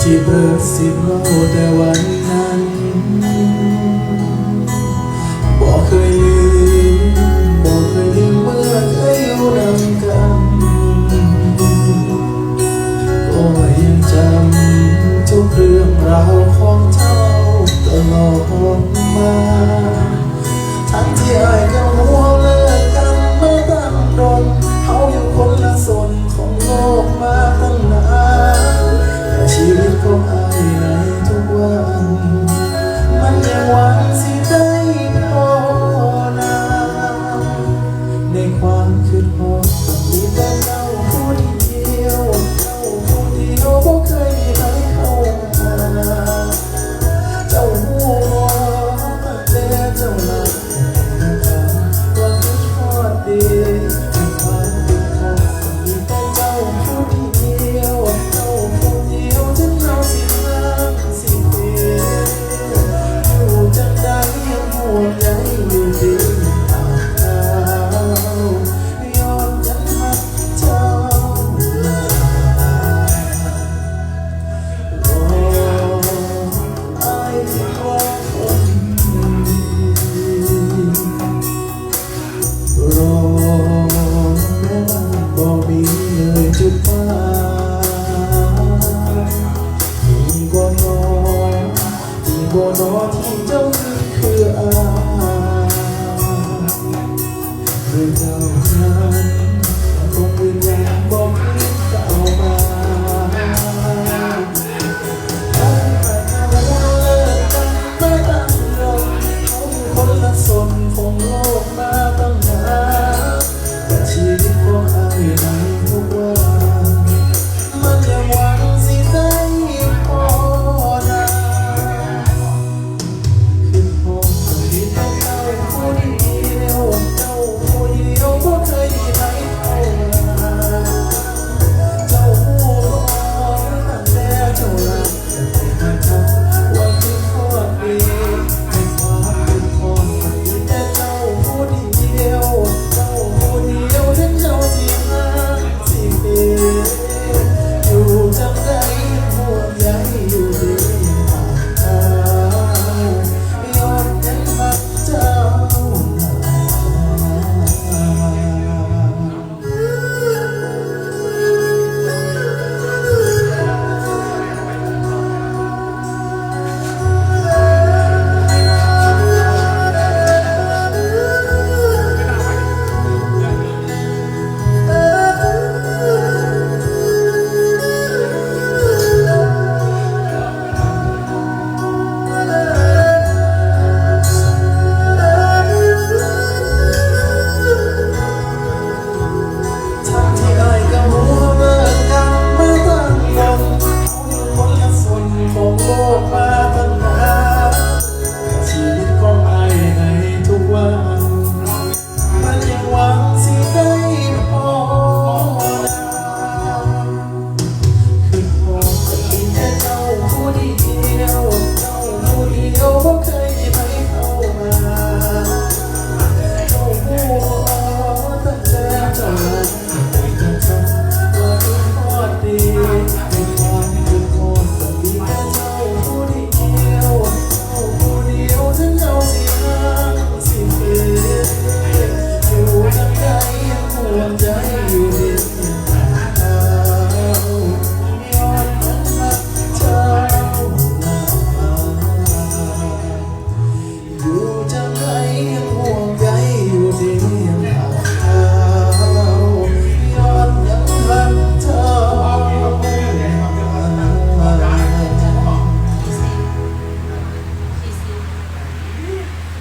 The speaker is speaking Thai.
ที่เบิดสิบเล่าแต่วันนั้นบอกเคยลืบอกเคยลืเมื่อเคยอยู่นำกันก็ยังจำทุกเรื่องราวของเจ้าตลอดมา บัวนอที่เจ้าคืออา